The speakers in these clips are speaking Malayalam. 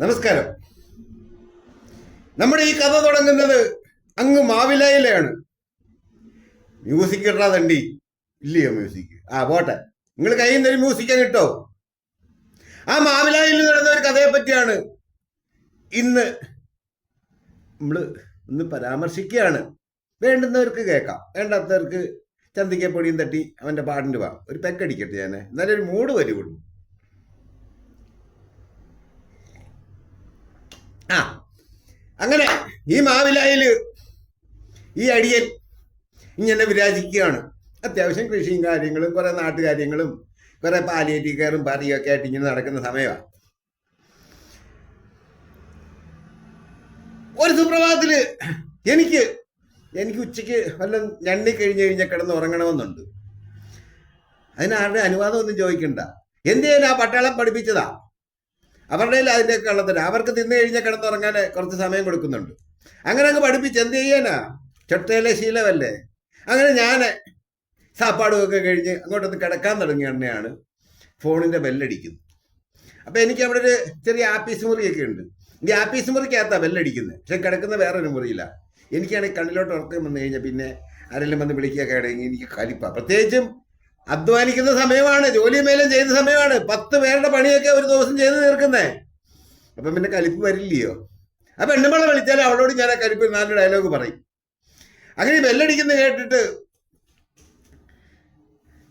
നമസ്കാരം. നമ്മുടെ ഈ കഥ തുടങ്ങുന്നത് അങ്ങ് മാവിലയിലാണ് മ്യൂസിക് ഇട്ടാ തണ്ടി. ഇല്ലയോ മ്യൂസിക് ആ പോട്ടെ. നിങ്ങൾ കയ്യിൽ നിന്ന് ഒരു മ്യൂസിക് അങ്ങ് ഇട്ടോ. ആ മാവിലായിൽ നടന്ന ഒരു കഥയെ പറ്റിയാണ് ഇന്ന് നമ്മൾ ഒന്ന് പരാമർശിക്കുകയാണ്. വേണ്ടുന്നവർക്ക് കേൾക്കാം. വേണ്ടാത്തവർക്ക് ചന്തിക്കപ്പൊടിയും തട്ടി അവന്റെ പാടിന്റെ വാ ഒരു പെക്കടിക്കട്ടെ ഞാൻ എന്നാലും ഒരു മൂഡ് വരുള്ളൂ ആ അങ്ങനെ ഈ മാവിലായിൽ ഈ അടിയൻ ഇങ്ങനെ വിരാജിക്കുകയാണ്. അത്യാവശ്യം കൃഷിയും കാര്യങ്ങളും കുറേ നാട്ടുകാര്യങ്ങളും കുറെ പാലിയേറ്റീവ് കയറും പാറിയൊക്കെ ആയിട്ട് ഇങ്ങനെ നടക്കുന്ന സമയമാണ് ഒരു സുപ്രഭാതത്തിൽ എനിക്ക് എനിക്ക് ഉച്ചയ്ക്ക് വല്ല ഞണ്ണി കഴിഞ്ഞ് കഴിഞ്ഞാൽ കിടന്ന് ഉറങ്ങണമെന്നുണ്ട്. അതിന് ആരുടെ അനുവാദം ഒന്നും ചോദിക്കണ്ട. എന്ത് ചെയ്യാൻ ആ പട്ടാളം പഠിപ്പിച്ചതാ? അവരുടെ അതിന്റെ കള്ളത്തിന് അവർക്ക് തിന്നു കഴിഞ്ഞാൽ കിടന്നുറങ്ങാൻ കുറച്ച് സമയം കൊടുക്കുന്നുണ്ട്. അങ്ങനെ അങ്ങ് പഠിപ്പിച്ച് എന്ത് ചെയ്യാനാ? ചൊട്ടയിലെ ശീലമല്ലേ? അങ്ങനെ ഞാൻ സാപ്പാടുമൊക്കെ കഴിഞ്ഞ് അങ്ങോട്ടൊന്ന് കിടക്കാൻ തുടങ്ങിയ എണ്ണയാണ് ഫോണിന്റെ ബെല്ലടിക്കുന്നത്. അപ്പോൾ എനിക്ക് അവിടെ ഒരു ചെറിയ ആപ്പീസ് മുറിയൊക്കെ ഉണ്ട്. ഈ ആപ്പീസ് മുറിക്കകത്താണ് ബെല്ലടിക്കുന്നത്. പക്ഷെ കിടക്കുന്ന വേറൊരു മുറിയില്ല എനിക്കാണെങ്കിൽ കണ്ണിലോട്ട് ഉറക്കം വന്നു കഴിഞ്ഞാൽ പിന്നെ ആരെങ്കിലും വന്ന് വിളിക്കുകയൊക്കെ ആണെങ്കിൽ എനിക്ക് കലിപ്പാണ് പ്രത്യേകിച്ചും അധ്വാനിക്കുന്ന സമയമാണ് ജോലി മേലും ചെയ്യുന്ന സമയമാണ്. പത്ത് പേരുടെ പണിയൊക്കെ ഒരു ദിവസം ചെയ്ത് തീർക്കുന്നേ. അപ്പം പിന്നെ കലിപ്പ് വരില്ലയോ? ആ പെണ്ണുമ്പള വിളിച്ചാൽ അവളോട് ഞാൻ ആ കലിപ്പ് നാല് ഡയലോഗ് പറയും. അങ്ങനെ ബെല്ലടിക്കുന്ന കേട്ടിട്ട്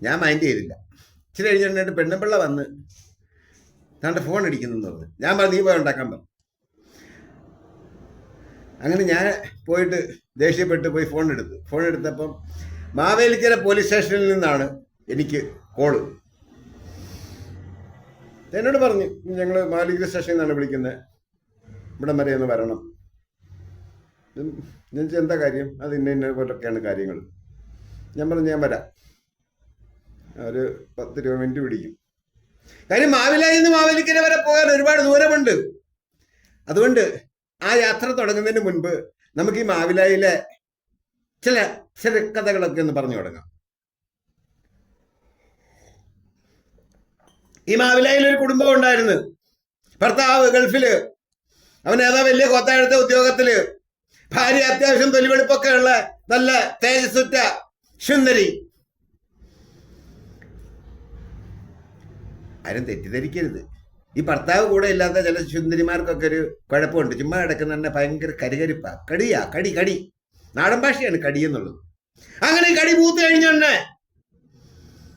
ഞാൻ മൈൻഡ് ചെയ്തില്ല. ഇച്ചിരി കഴിഞ്ഞിട്ട് പെണ്ണുമ്പിള്ള വന്ന് തന്റെ ഫോൺ അടിക്കുന്നു പറഞ്ഞു. ഞാൻ പറഞ്ഞു നീ പോയി ഉണ്ടാക്കാൻ പറഞ്ഞു അങ്ങനെ ഞാൻ പോയിട്ട് ദേഷ്യപ്പെട്ട് പോയി ഫോൺ എടുത്തു. ഫോൺ എടുത്തപ്പം മാവേലിക്കര പോലീസ് സ്റ്റേഷനിൽ നിന്നാണ് എനിക്ക് കോൾ എന്നോട് പറഞ്ഞു ഞങ്ങൾ മാലിക സ്റ്റേഷനിൽ നിന്നാണ് വിളിക്കുന്നത് ഇവിടം വരെ ഒന്ന് വരണം. ഞാൻ എന്താ കാര്യം? അത് ഇന്ന ഇന്ന പോലൊക്കെയാണ് കാര്യങ്ങൾ. ഞാൻ പറഞ്ഞു ഞാൻ വരാം. ഒരു പത്ത് രൂപ മിനിറ്റ് പിടിക്കും. കാര്യം മാവിലായി നിന്ന് മാവേലിക്കര വരെ പോകാൻ ഒരുപാട് ദൂരമുണ്ട്. അതുകൊണ്ട് ആ യാത്ര തുടങ്ങുന്നതിന് മുൻപ് നമുക്ക് ഈ മാവിലായിലെ ചില ചില കഥകളൊക്കെ ഒന്ന് പറഞ്ഞു തുടങ്ങാം. ഈ മാവിലായിൽ ഒരു കുടുംബം ഉണ്ടായിരുന്നു. ഭർത്താവ് ഗൾഫിൽ അവൻ ഏതാ വലിയ കൊത്താഴത്തെ ഉദ്യോഗത്തിൽ. ഭാര്യ അത്യാവശ്യം തൊലിവെളുപ്പൊക്കെ ഉള്ള നല്ല തേജസ്സുറ്റ സുന്ദരി. ആരും തെറ്റിദ്ധരിക്കരുത്. ഈ ഭർത്താവ് കൂടെ ഇല്ലാത്ത ചില സുന്ദരിമാർക്കൊക്കെ ഒരു കുഴപ്പമുണ്ട്. ചുമ്മാ കിടക്കുന്ന തന്നെ ഭയങ്കര കരികരിപ്പ. കടിയാ കടി കടി. നാടൻ ഭാഷയാണ് കടി എന്നുള്ളത്. അങ്ങനെ കടി പൂത്ത് കഴിഞ്ഞ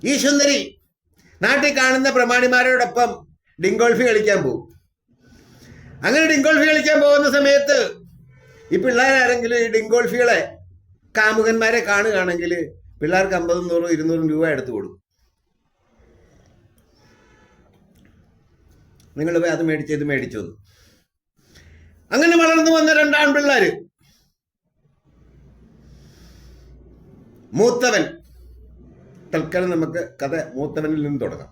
ഈ സുന്ദരി നാട്ടിൽ കാണുന്ന പ്രമാണിമാരോടൊപ്പം ഡിങ്കോൾഫി കളിക്കാൻ പോകും അങ്ങനെ ഡിങ്കോൾഫി കളിക്കാൻ പോകുന്ന സമയത്ത് ഈ പിള്ളേരാരെങ്കിലും ഈ ഡിങ്കോൾഫികളെ കാമുകന്മാരെ കാണുകയാണെങ്കിൽ പിള്ളേർക്ക് അമ്പതും നൂറും ഇരുന്നൂറും രൂപ എടുത്തു കൊടുക്കും. നിങ്ങൾ പോയി അത് മേടിച്ച് ഇത് മേടിച്ചു. അങ്ങനെ വളർന്നു വന്ന രണ്ടാൺ പിള്ളേര് മൂത്തവൻ തൽക്കാലം നമുക്ക് കഥ മൂത്തവനിൽ നിന്ന് തുടങ്ങാം.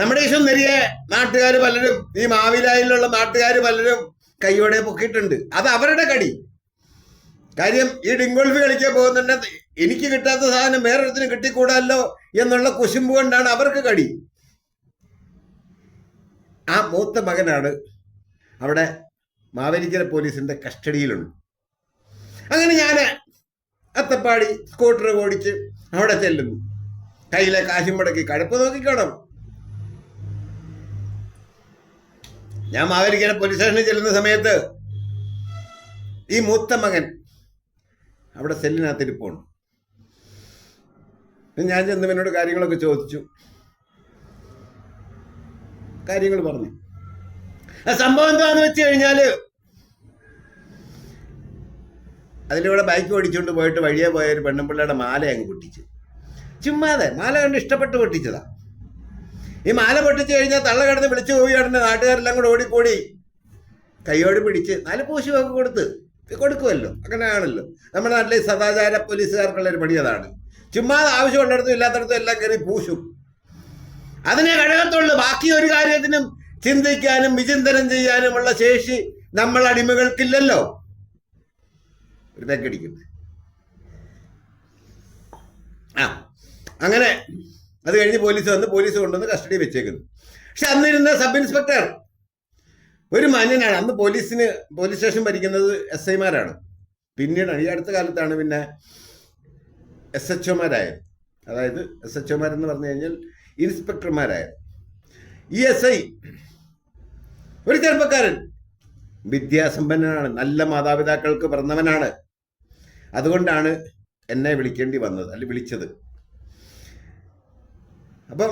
നമ്മുടെ ഈശോ സുന്ദരിയെ നാട്ടുകാർ പലരും ഈ മാവിലായിലുള്ള നാട്ടുകാർ പലരും കൈയോടെ പൊക്കിയിട്ടുണ്ട്. അത് അവരുടെ കടി. കാര്യം ഈ ഡിംഗോൾഫ് കളിക്കാൻ പോകുന്നുണ്ട്. എനിക്ക് കിട്ടാത്ത സാധനം വേറൊരുത്തിന് കിട്ടിക്കൂടാല്ലോ എന്നുള്ള കുശുമ്പ് കൊണ്ടാണ് അവർക്ക് കടി. ആ മൂത്ത മകനാണ് അവിടെ മാവേലിക്കര പോലീസിന്റെ കസ്റ്റഡിയിലുണ്ട്. അങ്ങനെ ഞാൻ അത്തപ്പാടി സ്കൂട്ടർ ഓടിച്ച് അവിടെ ചെല്ലുന്നു. കയ്യിലെ കാശും മുടക്കി കടുപ്പ് നോക്കിക്കോണം. ഞാൻ മാവേലിക്കര പോലീസ് സ്റ്റേഷനിൽ ചെല്ലുന്ന സമയത്ത് ഈ മൂത്ത മകൻ അവിടെ സെല്ലിനകത്ത് പോണു ഞാൻ ചെന്ന് എന്നോട് കാര്യങ്ങളൊക്കെ ചോദിച്ചു. കാര്യങ്ങൾ പറഞ്ഞു. സംഭവം എന്താന്ന് വെച്ച് കഴിഞ്ഞാൽ അതിലൂടെ ബൈക്ക് ഓടിച്ചുകൊണ്ട് പോയിട്ട് വഴിയെ പോയ ഒരു പെണ്ണുപിള്ളയുടെ മാല അങ്ങ് പൊട്ടിച്ചു. ചുമ്മാതെ മാല കണ്ട് ഇഷ്ടപ്പെട്ട് പൊട്ടിച്ചതാ. ഈ മാല പൊട്ടിച്ചു കഴിഞ്ഞാൽ തള്ള കിടന്ന് വിളിച്ചു പോയി കിടന്ന് നാട്ടുകാരെല്ലാം കൂടെ ഓടിക്കൂടി. കൈയോട് പിടിച്ച് നാല് പൂശുമൊക്കെ കൊടുത്ത് കൊടുക്കുമല്ലോ അങ്ങനെയാണല്ലോ. നമ്മുടെ നാട്ടിലെ സദാചാര പോലീസുകാർക്കുള്ള ഒരു പണി അതാണ്. ചുമ്മാതെ ആവശ്യമുള്ളിടത്തും ഇല്ലാത്തടത്തും എല്ലാം കയറി പൂശും. അതിനെ കഴകത്തുള്ളൂ ബാക്കി ഒരു കാര്യത്തിനും ചിന്തിക്കാനും വിചിന്തനം ചെയ്യാനുമുള്ള ശേഷി നമ്മൾ അടിമകൾക്കില്ലല്ലോ ഒരു പെക്കടിക്കും ആ അങ്ങനെ അത് കഴിഞ്ഞ് പോലീസ് വന്ന് പോലീസ് കൊണ്ടുവന്ന് കസ്റ്റഡി വെച്ചേക്കുന്നു. പക്ഷെ അന്നിരുന്ന സബ് ഇൻസ്പെക്ടർ ഒരു മാന്യനാണ്. അന്ന് പോലീസിന് പോലീസ് സ്റ്റേഷൻ ഭരിക്കുന്നത് എസ് ഐമാരാണ്. പിന്നീട് ഈ അടുത്ത കാലത്താണ് പിന്നെ എസ് എച്ച് ഒമാരായത്. അതായത് എസ് എച്ച് ഒമാരെന്ന് പറഞ്ഞു കഴിഞ്ഞാൽ ഇൻസ്പെക്ടർമാരായത്. ഈ എസ് ഐ ഒരു ചെറുപ്പക്കാരൻ വിദ്യാസമ്പന്നനാണ് നല്ല മാതാപിതാക്കൾക്ക് പിറന്നവനാണ്. അതുകൊണ്ടാണ് എന്നെ വിളിക്കേണ്ടി വന്നത് അല്ലെ വിളിച്ചത്. അപ്പം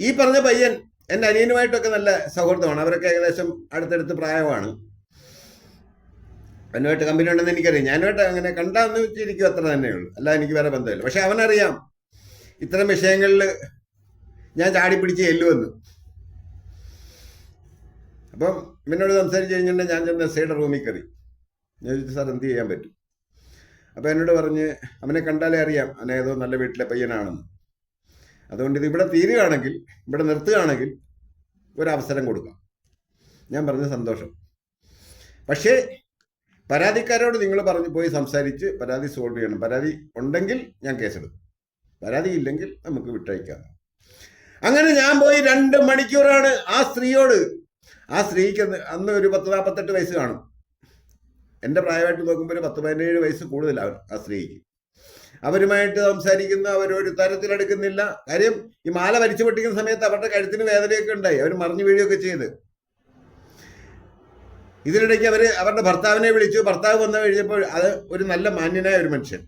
ഈ പറഞ്ഞ പയ്യൻ എന്റെ അനിയനുമായിട്ടൊക്കെ നല്ല സൗഹൃദമാണ്. അവരൊക്കെ ഏകദേശം അടുത്തടുത്ത് പ്രായമാണ്. അവനുമായിട്ട് കമ്പനി ഉണ്ടെന്ന് എനിക്കറിയാം. ഞാനുമായിട്ട് അങ്ങനെ കണ്ടാന്ന് വെച്ചിരിക്കും അത്ര തന്നെയുള്ളൂ അല്ല എനിക്ക് വേറെ ബന്ധമില്ല. പക്ഷെ അവനറിയാം ഇത്തരം വിഷയങ്ങളിൽ ഞാൻ ചാടി പിടിച്ച് ചെല്ലുമെന്ന്. അപ്പം എന്നോട് സംസാരിച്ച് കഴിഞ്ഞിട്ടുണ്ടെങ്കിൽ ഞാൻ ചെന്ന് ഐയുടെ റൂമിൽ കയറി. ഞാൻ ചോദിച്ചു സാർ എന്ത് ചെയ്യാൻ പറ്റും? അപ്പോൾ എന്നോട് പറഞ്ഞ് അവനെ കണ്ടാലേ അറിയാം അവനെ ഏതോ നല്ല വീട്ടിലെ പയ്യനാണെന്ന്. അതുകൊണ്ട് ഇത് ഇവിടെ തീരുകയാണെങ്കിൽ ഇവിടെ നിർത്തുകയാണെങ്കിൽ ഒരവസരം കൊടുക്കാം. ഞാൻ പറഞ്ഞ സന്തോഷം. പക്ഷേ പരാതിക്കാരോട് നിങ്ങൾ പറഞ്ഞു പോയി സംസാരിച്ച് പരാതി സോൾവ് ചെയ്യണം. പരാതി ഉണ്ടെങ്കിൽ ഞാൻ കേസെടുക്കും. പരാതി ഇല്ലെങ്കിൽ നമുക്ക് വിട്ടയക്കാം. അങ്ങനെ ഞാൻ പോയി രണ്ട് മണിക്കൂറാണ് ആ സ്ത്രീയോട്. ആ സ്ത്രീക്ക് അന്ന് ഒരു പത്ത് നാൽപ്പത്തെട്ട് വയസ്സ് കാണും. എന്റെ പ്രായമായിട്ട് നോക്കുമ്പോൾ ഒരു പത്ത് പതിനേഴ് വയസ്സ് കൂടുതലാണ് ആ സ്ത്രീക്ക്. അവരുമായിട്ട് സംസാരിക്കുന്ന അവരൊരു തരത്തിലെടുക്കുന്നില്ല കാര്യം ഈ മാല വലിച്ചു പൊട്ടിക്കുന്ന സമയത്ത് അവരുടെ കഴുത്തിന് വേദനയൊക്കെ ഉണ്ടായി. അവർ മറിഞ്ഞു വീഴുകയൊക്കെ ചെയ്ത്. ഇതിനിടയ്ക്ക് അവർ അവരുടെ ഭർത്താവിനെ വിളിച്ചു. ഭർത്താവ് വന്നു കഴിഞ്ഞപ്പോൾ അത് ഒരു നല്ല മാന്യനായ ഒരു മനുഷ്യൻ.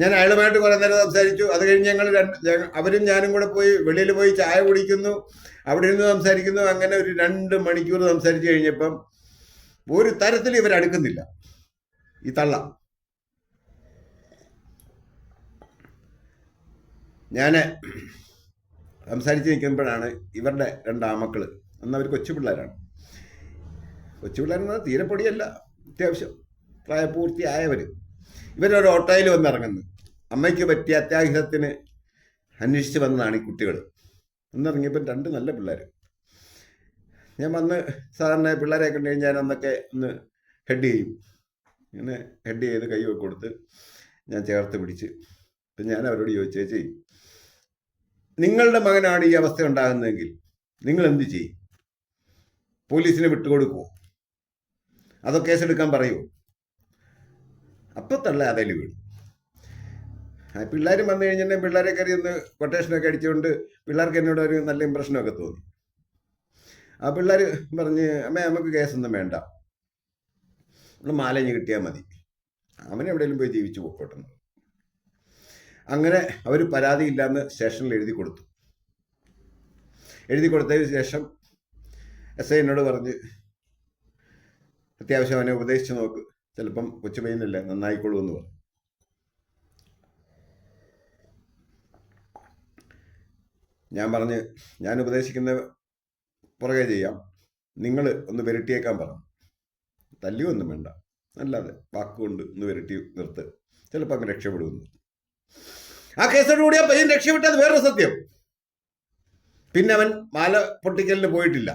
ഞാൻ അയാളുമായിട്ട് കുറെ നേരം സംസാരിച്ചു. അത് കഴിഞ്ഞ് ഞങ്ങൾ രണ്ട് അവരും ഞാനും കൂടെ പോയി വെളിയിൽ പോയി ചായ കുടിക്കുന്നു. അവിടെ ഇരുന്ന് സംസാരിക്കുന്നു. അങ്ങനെ ഒരു രണ്ട് മണിക്കൂർ സംസാരിച്ചു കഴിഞ്ഞപ്പം ഒരു തരത്തിൽ ഇവർ അടുക്കുന്നില്ല. ഈ തള്ള. ഞാൻ സംസാരിച്ച് നിൽക്കുമ്പോഴാണ് ഇവരുടെ രണ്ട് ആമക്കൾ. അന്ന് അവർ കൊച്ചു പിള്ളേരാണ്. കൊച്ചു പിള്ളേരെന്ന് തീരെ പൊടിയല്ല. അത്യാവശ്യം പ്രായപൂർത്തിയായവർ ഇവരൊരു ഓട്ടോയിൽ വന്നിറങ്ങുന്നു. അമ്മയ്ക്ക് പറ്റിയ അത്യാഹിതത്തിന് അന്വേഷിച്ച് വന്നതാണ് ഈ കുട്ടികൾ ഒന്നിറങ്ങിയപ്പോൾ രണ്ട് നല്ല പിള്ളേർ ഞാൻ വന്ന് സാധാരണ പിള്ളേരെ കണ്ടു കഴിഞ്ഞാൽ അന്നൊക്കെ ഒന്ന് ഹെഡ് ചെയ്യും. ഇങ്ങനെ ഹെഡ് ചെയ്ത് കൈ കൊടുത്ത് ഞാൻ ചേർത്ത് പിടിച്ച്. അപ്പം ഞാൻ അവരോട് ചോദിച്ചു ചേച്ചി നിങ്ങളുടെ മകനാണ് ഈ അവസ്ഥ ഉണ്ടാകുന്നതെങ്കിൽ നിങ്ങൾ എന്ത് ചെയ്യും? പോലീസിനെ വിട്ടുകൊടുക്കുമോ അതോ കേസെടുക്കാൻ പറയുമോ അപ്പോൾ തള്ളേ അതിൽ വീണു. ആ പിള്ളേർ വന്നു കഴിഞ്ഞിട്ടുണ്ടെങ്കിൽ പിള്ളേരെ കയറി ഒന്ന് കൊട്ടേഷനൊക്കെ അടിച്ചുകൊണ്ട് പിള്ളേർക്ക് എന്നോട് ഒരു നല്ല ഇമ്പ്രഷനൊക്കെ തോന്നി. ആ പിള്ളേർ പറഞ്ഞ് അമ്മേ നമുക്ക് കേസൊന്നും വേണ്ട. നമ്മൾ മാലഞ്ഞ് കിട്ടിയാൽ മതി. അവനെവിടെയെങ്കിലും പോയി ജീവിച്ചു പോയിക്കോട്ടെ അങ്ങനെ അവർ പരാതി ഇല്ലാന്ന് സ്റ്റേഷനിൽ എഴുതി കൊടുത്തു. എഴുതി കൊടുത്തതിന് ശേഷം എസ് ഐ എന്നോട് പറഞ്ഞ് അത്യാവശ്യം അവനെ ഉപദേശിച്ച് നോക്ക്. ചിലപ്പം കൊച്ചു പയ്യനല്ലേ നന്നായിക്കോളൂ എന്ന് പറഞ്ഞു. ഞാൻ പറഞ്ഞ് ഞാൻ ഉപദേശിക്കുന്ന പുറകെ ചെയ്യാം. നിങ്ങൾ ഒന്ന് വിരട്ടിയേക്കാൻ പറഞ്ഞു തല്ലിയൊന്നും വേണ്ട. അല്ലാതെ വാക്കുകൊണ്ട് ഒന്ന് വിരട്ടി നിർത്ത്. ചിലപ്പോൾ അങ്ങ് രക്ഷപ്പെടുമെന്ന് ആ കേസോടുകൂടി ആ പയ്യൻ രക്ഷപ്പെട്ടത് വേറൊരു സത്യം. പിന്നെ അവൻ മാല പൊട്ടിക്കലിന് പോയിട്ടില്ല.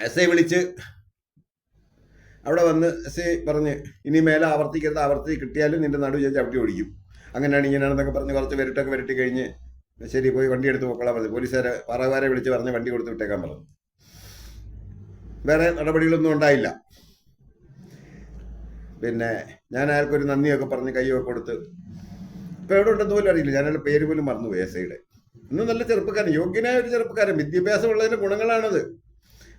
എസ് ഐ വിളിച്ച് അവിടെ വന്ന് എസ് ഐ പറഞ്ഞ് ഇനി മേലെ ആവർത്തിക്കരുത് ആവർത്തി കിട്ടിയാലും നിന്റെ നടു ഞാൻ ഓടിക്കും. അങ്ങനെയാണ് ഇങ്ങനെയാണെന്നൊക്കെ പറഞ്ഞ് കുറച്ച് വരട്ടൊക്കെ വരട്ടി കഴിഞ്ഞ് ശരി പോയി വണ്ടി എടുത്ത് പോക്കോളാം പറഞ്ഞു. പോലീസുകാരെ പറവാരെ വിളിച്ച് പറഞ്ഞ് വണ്ടി കൊടുത്ത് വിട്ടേക്കാൻ പറഞ്ഞു. വേറെ നടപടികളൊന്നും ഉണ്ടായില്ല. പിന്നെ ഞാൻ ആർക്കൊരു നന്ദിയൊക്കെ പറഞ്ഞ് കൈയൊക്കെ കൊടുത്ത് ഇപ്പൊ എവിടെ ഉണ്ടെന്ന് പോലും അറിയില്ല. ഞാൻ അയാളുടെ പേര് പോലും മറന്നു എസ് ഐയുടെ. ഇന്ന് നല്ല ചെറുപ്പക്കാരൻ യോഗ്യനായ ഒരു ചെറുപ്പക്കാരൻ. വിദ്യാഭ്യാസം ഉള്ളതിന്റെ ഗുണങ്ങളാണത്.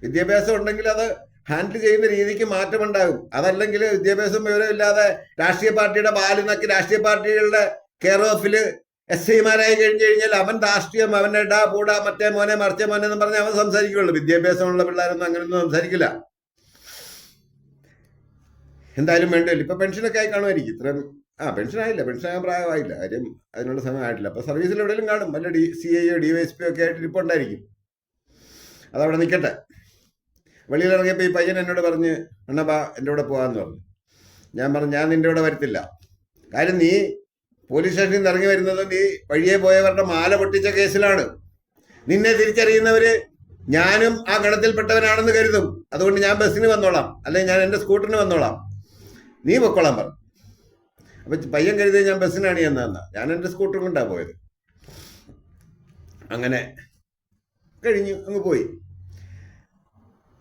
വിദ്യാഭ്യാസം ഉണ്ടെങ്കിൽ അത് ഹാൻഡിൽ ചെയ്യുന്ന രീതിക്ക് മാറ്റമുണ്ടാകും. അതല്ലെങ്കിൽ വിദ്യാഭ്യാസം വിവരമില്ലാതെ രാഷ്ട്രീയ പാർട്ടിയുടെ ബാലിനൊക്കെ രാഷ്ട്രീയ പാർട്ടികളുടെ കെയർ ഓഫിൽ എസ് ഐമാരായി കഴിഞ്ഞു കഴിഞ്ഞാൽ അവൻ രാഷ്ട്രീയം അവനെ ഡാ പൂടാ മറ്റേ മോനെ മറിച്ച മോനെ എന്ന് പറഞ്ഞ് അവൻ സംസാരിക്കുള്ളൂ. വിദ്യാഭ്യാസമുള്ള പിള്ളേരൊന്നും അങ്ങനെയൊന്നും സംസാരിക്കില്ല. എന്തായാലും വേണ്ടല്ലോ ഇപ്പൊ പെൻഷനൊക്കെ ആയി കാണുമായിരിക്കും. ഇത്രയും ആ പെൻഷൻ ആയില്ല പെൻഷൻ ആകാൻ പ്രായമായില്ല. കാര്യം അതിനുള്ള സമയം ആയിട്ടില്ല അപ്പൊ സർവീസിൽ എവിടെയെങ്കിലും കാണും. വല്ല D C I D Y S P ഒക്കെ ആയിട്ട് ഇപ്പൊ ഉണ്ടായിരിക്കും അതവിടെ നിൽക്കട്ടെ. വെളിയിലിറങ്ങിയപ്പോൾ ഈ പയ്യൻ എന്നോട് പറഞ്ഞ് അണ്ണപ്പാ എന്റെ കൂടെ പോകാമെന്ന് പറഞ്ഞു. ഞാൻ പറഞ്ഞു ഞാൻ നിന്റെ കൂടെ വരത്തില്ല. കാര്യം നീ പോലീസ് സ്റ്റേഷനിൽ നിന്ന് ഇറങ്ങി വരുന്നത് നീ വഴിയെ പോയവരുടെ മാല പൊട്ടിച്ച കേസിലാണ്. നിന്നെ തിരിച്ചറിയുന്നവർ ഞാനും ആ ഗണത്തിൽപ്പെട്ടവനാണെന്ന് കരുതും. അതുകൊണ്ട് ഞാൻ ബസ്സിന് വന്നോളാം. അല്ലെങ്കിൽ ഞാൻ എന്റെ സ്കൂട്ടറിന് വന്നോളാം. നീ പൊക്കോളാം പറഞ്ഞു അപ്പം പയ്യൻ കരുതി ഞാൻ ബസ്സിനാണ് ചെന്നതെന്ന ഞാൻ എന്റെ സ്കൂട്ടർ കൊണ്ടാണ് പോയത്. അങ്ങനെ കഴിഞ്ഞു അങ്ങ് പോയി.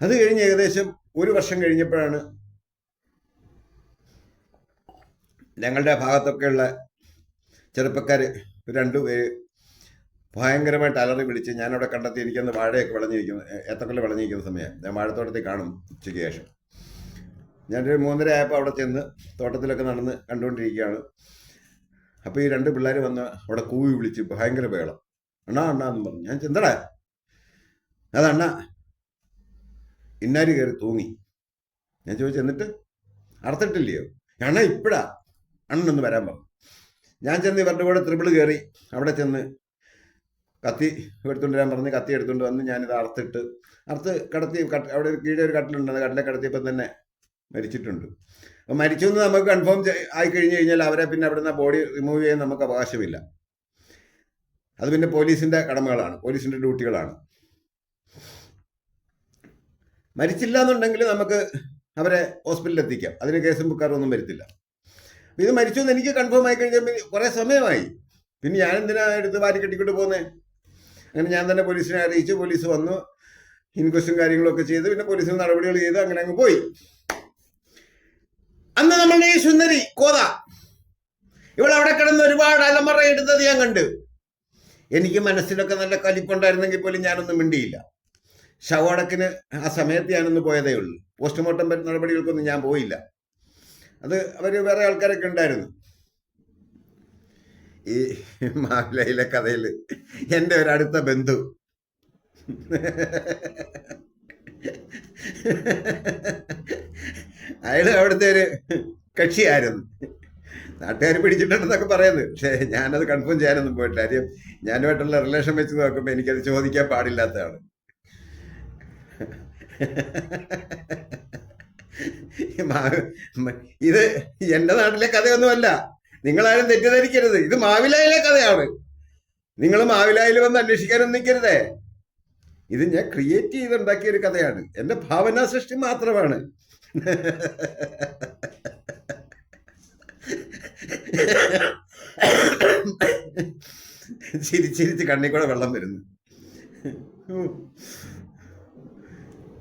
അത് കഴിഞ്ഞ് ഏകദേശം ഒരു വർഷം കഴിഞ്ഞപ്പോഴാണ് ഞങ്ങളുടെ ഭാഗത്തൊക്കെയുള്ള ചെറുപ്പക്കാർ രണ്ടുപേര് ഭയങ്കരമായിട്ട് അലറി വിളിച്ച് ഞാനവിടെ കണ്ടെത്തി എനിക്കന്ന് വാഴയൊക്കെ വിളഞ്ഞിരിക്കുന്നു ഏത്തക്കൊല്ല വിളഞ്ഞിരിക്കുന്ന സമയം. ഞാൻ വാഴത്തോട്ടത്തിൽ കാണും ഉച്ചയ്ക്ക് ശേഷം. ഞാനൊരു മൂന്നര ആയപ്പോൾ അവിടെ ചെന്ന് തോട്ടത്തിലൊക്കെ നടന്ന് കണ്ടുകൊണ്ടിരിക്കുകയാണ്. അപ്പോൾ ഈ രണ്ട് പിള്ളേർ വന്ന് അവിടെ കൂവി വിളിച്ച് ഭയങ്കര ബഹളം. അണ്ണാ അണ്ണാ എന്ന് പറഞ്ഞു. ഞാൻ ചെന്തടാ അതണ്ണ ഇന്നാരി കയറി തൂങ്ങി. ഞാൻ ചോദിച്ചു എന്നിട്ട്? അണ അണ്ണ ഇപ്പഴാ. അണ്ണനൊന്ന് വരാൻ പറഞ്ഞു. ഞാൻ ചെന്ന് ഇവരുടെ കൂടെ ത്രിപിൾ കയറി അവിടെ ചെന്ന് കത്തി എടുത്തുകൊണ്ട് വരാൻ പറഞ്ഞ് കത്തി എടുത്തുകൊണ്ട് വന്ന് ഞാനിത് അറുത്തിട്ട് അറുത്ത് കടത്തി അവിടെ കീഴെ ഒരു കട്ടിലുണ്ട്. കട്ടിലെ കടത്തിയപ്പോൾ തന്നെ മരിച്ചിട്ടുണ്ട്. അപ്പം മരിച്ചു എന്ന് നമുക്ക് കൺഫേം ആയി കഴിഞ്ഞു കഴിഞ്ഞാൽ അവരെ പിന്നെ അവിടുന്ന് ബോഡി റിമൂവ് ചെയ്യാൻ നമുക്ക് അവകാശമില്ല. അത് പിന്നെ പോലീസിന്റെ കടമകളാണ്. പോലീസിന്റെ ഡ്യൂട്ടികളാണ് മരിച്ചില്ല എന്നുണ്ടെങ്കിൽ നമുക്ക് അവരെ ഹോസ്പിറ്റലിൽ എത്തിക്കാം അതിന് കേസും ബുക്കാറൊന്നും വരുത്തില്ല. ഇത് മരിച്ചു എന്ന് എനിക്ക് കൺഫേം ആയി കഴിഞ്ഞാൽ കുറേ സമയമായി. പിന്നെ ഞാൻ എന്തിനാ എടുത്ത് വാരി കെട്ടിക്കൊണ്ട് പോകുന്നേ അങ്ങനെ ഞാൻ തന്നെ പോലീസിനെ അറിയിച്ചു. പോലീസ് വന്നു. ഇൻക്വസ്റ്റും കാര്യങ്ങളൊക്കെ ചെയ്ത്. പിന്നെ പോലീസിന് നടപടികൾ ചെയ്ത് അങ്ങനെ അങ്ങ് പോയി. അന്ന് നമ്മളുടെ ഈ സുന്ദരി കോത. ഇവൾ അവിടെ കിടന്ന് ഒരുപാട് അലമറ എടുത്തത് ഞാൻ കണ്ട്. എനിക്ക് മനസ്സിലൊക്കെ നല്ല കലിപ്പുണ്ടായിരുന്നെങ്കിൽ പോലും ഞാനൊന്നും മിണ്ടിയില്ല. ശവടക്കിന് ആ സമയത്ത് ഞാനൊന്ന് പോയതേ ഉള്ളൂ. പോസ്റ്റ്മോർട്ടം നടപടികൾക്കൊന്നും ഞാൻ പോയില്ല. അത് അവർ വേറെ ആൾക്കാരൊക്കെ ഉണ്ടായിരുന്നു. ഈ മാവിലയിലെ കഥയിൽ എന്റെ ഒരു അടുത്ത ബന്ധു. അയാൾ അവിടുത്തെ ഒരു കക്ഷിയായിരുന്നു. നാട്ടുകാർ പിടിച്ചിട്ടുണ്ടെന്നൊക്കെ പറയുന്നു. പക്ഷേ ഞാനത് കൺഫേം ചെയ്യാനൊന്നും പോയിട്ടില്ല. കാര്യം ഞാനുമായിട്ടുള്ള റിലേഷൻ വെച്ച് നോക്കുമ്പോൾ എനിക്കത് ചോദിക്കാൻ പാടില്ലാത്തതാണ്. ഇത് എന്റെ നാട്ടിലെ കഥയൊന്നുമല്ല. നിങ്ങളാരും തെറ്റിദ്ധരിക്കരുത്. ഇത് മാവിലായിലെ കഥയാണ്. നിങ്ങൾ മാവിലായിൽ വന്ന് അന്വേഷിക്കാനൊന്നും നിൽക്കരുതേ. ഇത് ഞാൻ ക്രിയേറ്റ് ചെയ്തുണ്ടാക്കിയ ഒരു കഥയാണ്. എന്റെ ഭാവനാ സൃഷ്ടി മാത്രമാണ്. ചിരിച്ചിരിച്ച് കണ്ണിൽ കൂടെ വെള്ളം വരുന്നു.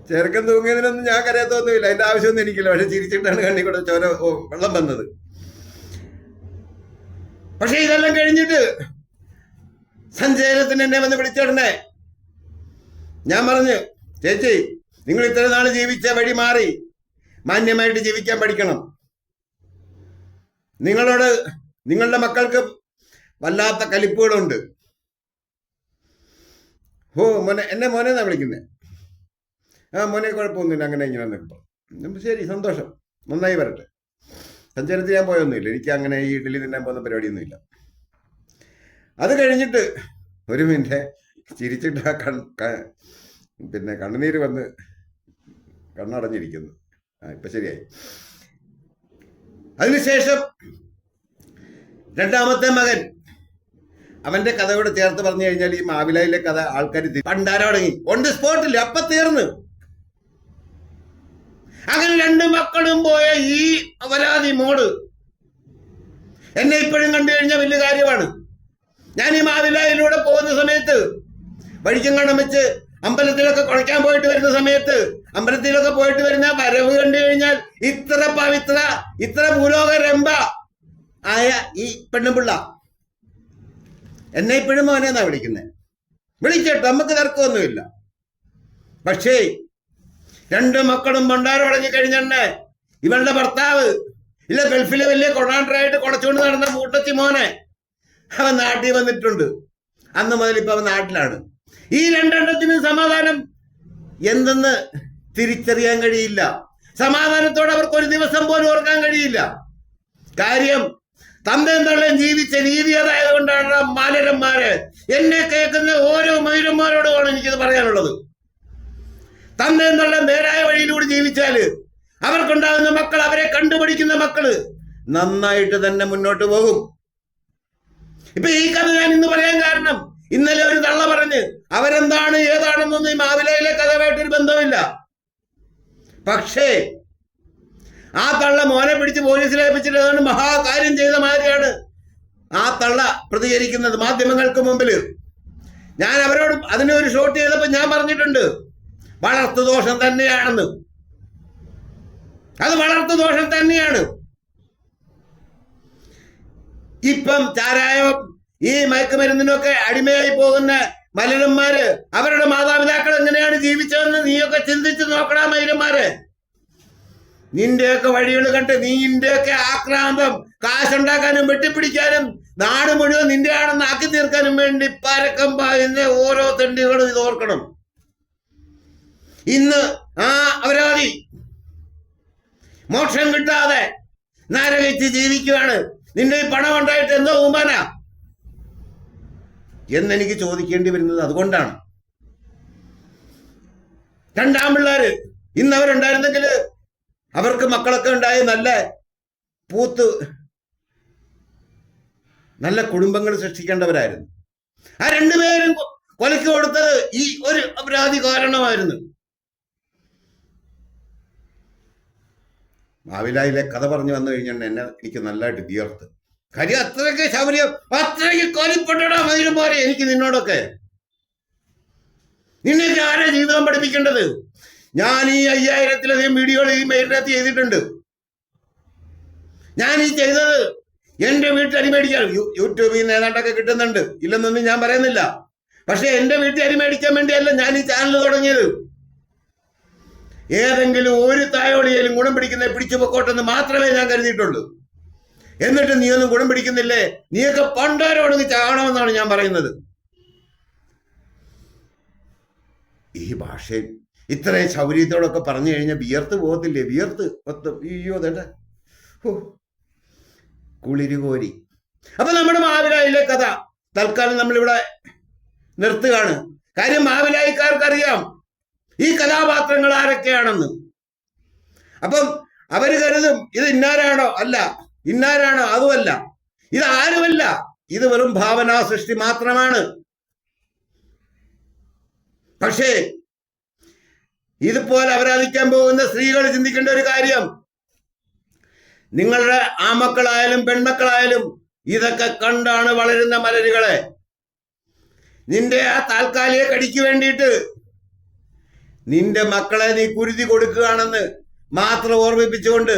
ചെറുക്കൻ തൂങ്ങിയതിനൊന്നും ഞാൻ കരയത്തൊന്നുമില്ല. അതിന്റെ ആവശ്യമൊന്നും എനിക്കില്ല. പക്ഷെ ചിരിച്ചിട്ടാണ് കണ്ണി കൂടെ ചോര വെള്ളം വന്നത്. പക്ഷെ ഇതെല്ലാം കഴിഞ്ഞിട്ട് സഞ്ചയനത്തിന് എന്നെ വന്ന് വിളിച്ചിടണേ ഞാൻ പറഞ്ഞു ചേച്ചി നിങ്ങൾ ഇത്ര നാൾ ജീവിച്ച വഴി മാറി മാന്യമായിട്ട് ജീവിക്കാൻ പഠിക്കണം. നിങ്ങളോട് നിങ്ങളുടെ മക്കൾക്ക് വല്ലാത്ത കലിപ്പുകളുണ്ട്. ഓ മോനെ എന്നെ മോനെ വിളിക്കുന്നേ? ആ മോനെ കുഴപ്പമൊന്നുമില്ല അങ്ങനെ ഇങ്ങനെ എന്നൊക്കെ ശരി സന്തോഷം. നന്നായി വരട്ടെ. സഞ്ചാരത്തിൽ ഞാൻ പോയൊന്നുമില്ല. എനിക്ക് അങ്ങനെ ഈ ഇഡ്ഡലി തിന്നാൻ പോകുന്ന പരിപാടിയൊന്നുമില്ല. അത് കഴിഞ്ഞിട്ട് ഒരു മിനിറ്റ് ചിരിച്ചിട്ട് ആ കൺ പിന്നെ കണ്ണുനീര് വന്ന് കണ്ണടഞ്ഞിരിക്കുന്നു. ആ ഇപ്പൊ ശരിയായി. അതിനുശേഷം രണ്ടാമത്തെ മകൻ അവന്റെ കഥയോട് ചേർത്ത് പറഞ്ഞു കഴിഞ്ഞാൽ ഈ മാവിലയിലെ കഥ ആൾക്കാർ പണ്ടാരോടങ്ങി ഓൺ ദി സ്പോട്ടിൽ അപ്പൊ തീർന്നു. അങ്ങനെ രണ്ട് മക്കളും പോയ ഈ അപരാധി മോട് എന്നെ ഇപ്പോഴും കണ്ടു കഴിഞ്ഞാൽ വലിയ കാര്യമാണ്. ഞാൻ ഈ മാവിലായിലൂടെ പോകുന്ന സമയത്ത് കണ്ണം വെച്ച് അമ്പലത്തിലൊക്കെ കുറയ്ക്കാൻ പോയിട്ട് വരുന്ന സമയത്ത് അമ്പലത്തിലൊക്കെ പോയിട്ട് വരുന്ന വരവ് കണ്ടു കഴിഞ്ഞാൽ ഇത്ര പവിത്ര ഇത്ര ഭൂലോകരംഭ ആയ ഈ പെണ്ണുപിള്ള. എന്നെ ഇപ്പോഴും മോനെന്നാ വിളിക്കുന്നത് വിളിച്ചോട്ടെ നമുക്ക് തർക്കമൊന്നുമില്ല. പക്ഷേ രണ്ട് മക്കളും ഭണ്ഡാരം കഴിഞ്ഞെന്നെ. ഇവളുടെ ഭർത്താവ്. ഇല്ല ഗൾഫിലെ വലിയ കൊണാണ്ടറായിട്ട് കുടച്ചുകൊണ്ട് നടന്ന മൂട്ടത്തി മോനെ. അവൻ നാട്ടിൽ വന്നിട്ടുണ്ട്. അന്ന് മുതൽ ഇപ്പൊ അവൻ നാട്ടിലാണ്. ഈ രണ്ടെണ്ണത്തിന് സമാധാനം എന്തെന്ന് തിരിച്ചറിയാൻ കഴിയില്ല. സമാധാനത്തോടെ അവർക്ക് ഒരു ദിവസം പോലും ഓർക്കാൻ കഴിയില്ല. കാര്യം തന്തയും തള്ളയും ജീവിച്ച നീതി അതായതുകൊണ്ടാണ് മാലരന്മാര് എന്നെ കേൾക്കുന്ന ഓരോ മൈരന്മാരോടുമാണ് എനിക്കിത് പറയാനുള്ളത്. തന്തയും എന്നുള്ള നേരായ വഴിയിലൂടെ ജീവിച്ചാൽ അവർക്കുണ്ടാകുന്ന മക്കൾ അവരെ കണ്ടുപിടിക്കുന്ന മക്കൾ നന്നായിട്ട് തന്നെ മുന്നോട്ട് പോകും. ഇപ്പൊ ഈ കഥ ഞാൻ ഇന്ന് പറയാൻ കാരണം ഇന്നലെ ഒരു തള്ള പറഞ്ഞ് അവരെന്താണ് ഏതാണെന്നൊന്നും ഈ മാവിലയിലെ കഥയുമായിട്ടൊരു ബന്ധമില്ല പക്ഷേ ആ തള്ള മോനെ പിടിച്ച് പോലീസിലേപ്പിച്ചിട്ട് ഏതാണ്ട് മഹാകാര്യം ചെയ്ത മാതിരിയാണ് ആ തള്ള പ്രതികരിക്കുന്നത് മാധ്യമങ്ങൾക്ക് മുമ്പിൽ. ഞാൻ അവരോട് അതിനെ ഒരു ഷോട്ട് ചെയ്തപ്പോൾ ഞാൻ പറഞ്ഞിട്ടുണ്ട് വളർത്തു ദോഷം തന്നെയാണെന്ന്. അത് വളർത്തു ദോഷം തന്നെയാണ്. ഇപ്പം ചാരായം ഈ മയക്കുമരുന്നിനൊക്കെ അടിമയായി പോകുന്ന മലരന്മാര് അവരുടെ മാതാപിതാക്കൾ എങ്ങനെയാണ് ജീവിച്ചതെന്ന് നീയൊക്കെ ചിന്തിച്ചു നോക്കണ മൈരന്മാര്. നിന്റെയൊക്കെ വഴികൾ കണ്ട് നീന്റെയൊക്കെ ആക്രാന്തം കാശുണ്ടാക്കാനും വെട്ടിപ്പിടിക്കാനും നാട് മുഴുവൻ നിന്റെ ആണെന്ന് ആക്കി തീർക്കാനും വേണ്ടി പരക്കം പായുന്ന ഓരോ തെണ്ടികളും ഇത് ഓർക്കണം. ഇന്ന് ആ അപരാധി മോക്ഷം കിട്ടാതെ നരകിച്ച് ജീവിക്കുകയാണ് നിന്റെ ഈ പണം ഉണ്ടായിട്ട് എന്തോ ഉമ്മാന? എന്നെനിക്ക് ചോദിക്കേണ്ടി വരുന്നത് അതുകൊണ്ടാണ്. രണ്ടാം പിള്ളേര് ഇന്ന് അവരുണ്ടായിരുന്നെങ്കിൽ അവർക്ക് മക്കളൊക്കെ ഉണ്ടായ നല്ല പൂത്ത് നല്ല കുടുംബങ്ങൾ സൃഷ്ടിക്കേണ്ടവരായിരുന്നു. ആ രണ്ടുപേരും കൊലക്ക് കൊടുത്തത് ഈ ഒരു അപരാധി കാരണമായിരുന്നു. മാവിലായിലെ കഥ പറഞ്ഞു വന്നു കഴിഞ്ഞാൽ എന്നെ എനിക്ക് നല്ലതായിട്ട് വിയർത്ത്. കാര്യം അത്രയ്ക്ക് ശൗര്യം അത്രയ്ക്ക് കൊലിപ്പെട്ടടാ മതിരുമാരെ എനിക്ക് നിന്നോടൊക്കെ. നിന്നെയൊക്കെ ആരാ ജീവിതം പഠിപ്പിക്കേണ്ടത്? ഞാൻ ഈ അയ്യായിരത്തിലധികം വീഡിയോകൾ ഈ മെയിലിനകത്ത് ചെയ്തിട്ടുണ്ട്. ഞാൻ ഈ ചെയ്തത് എന്റെ വീട്ടിൽ അരി മേടിക്കാൻ യൂട്യൂബിൽ നിന്ന് ഏതാണ്ടൊക്കെ കിട്ടുന്നുണ്ട്. ഇല്ലെന്നൊന്നും ഞാൻ പറയുന്നില്ല. പക്ഷെ എന്റെ വീട്ടിൽ അരി മേടിക്കാൻ വേണ്ടിയല്ല ഞാൻ ഈ ചാനൽ തുടങ്ങിയത്. ഏതെങ്കിലും ഒരു തായോളിയിലും ഗുണം പിടിക്കുന്ന പിടിച്ചു പൊക്കോട്ടെന്ന് മാത്രമേ ഞാൻ കരുതിയിട്ടുള്ളൂ. എന്നിട്ട് നീ ഒന്നും ഗുണം പിടിക്കുന്നില്ലേ? നീയൊക്കെ പണ്ടാരോടങ്ങി ചാകണമെന്നാണ് ഞാൻ പറയുന്നത്. ഈ ഭാഷയിൽ ഇത്രയും ശൗര്യത്തോടൊക്കെ പറഞ്ഞു കഴിഞ്ഞാൽ വിയർത്ത് പോകത്തില്ലേ? വിയർത്ത്. മൊത്തം അയ്യോ തേട്ട കുളിര് കോരി. അപ്പൊ നമ്മുടെ മാവിലായിലെ കഥ തൽക്കാലം നമ്മളിവിടെ നിർത്തുകയാണ്. കാര്യം മാവിലായിക്കാർക്കറിയാം. ഈ കഥാപാത്രങ്ങൾ ആരൊക്കെയാണെന്ന്? അപ്പം അവർ കരുതും ഇത് ഇന്നാരാണോ? അല്ല ഇന്നാരാണോ? അതുമല്ല. ഇത് ആരുമല്ല? ഇത് വെറും ഭാവനാ സൃഷ്ടി മാത്രമാണ്. പക്ഷേ ഇതുപോലെ അപരാധിക്കാൻ പോകുന്ന സ്ത്രീകൾ ചിന്തിക്കേണ്ട ഒരു കാര്യം. നിങ്ങളുടെ ആമക്കളായാലും പെൺമക്കളായാലും ഇതൊക്കെ കണ്ടാണ് വളരുന്ന മലരുകളെ. നിന്റെ ആ താൽക്കാലിക കടിക്ക് വേണ്ടിയിട്ട് നിന്റെ മക്കളെ നീ കുരുതി കൊടുക്കുകയാണെന്ന് മാത്രം ഓർമ്മിപ്പിച്ചുകൊണ്ട്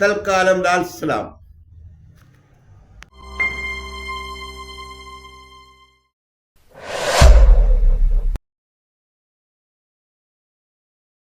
തൽക്കാലം ലാൽ സലാം.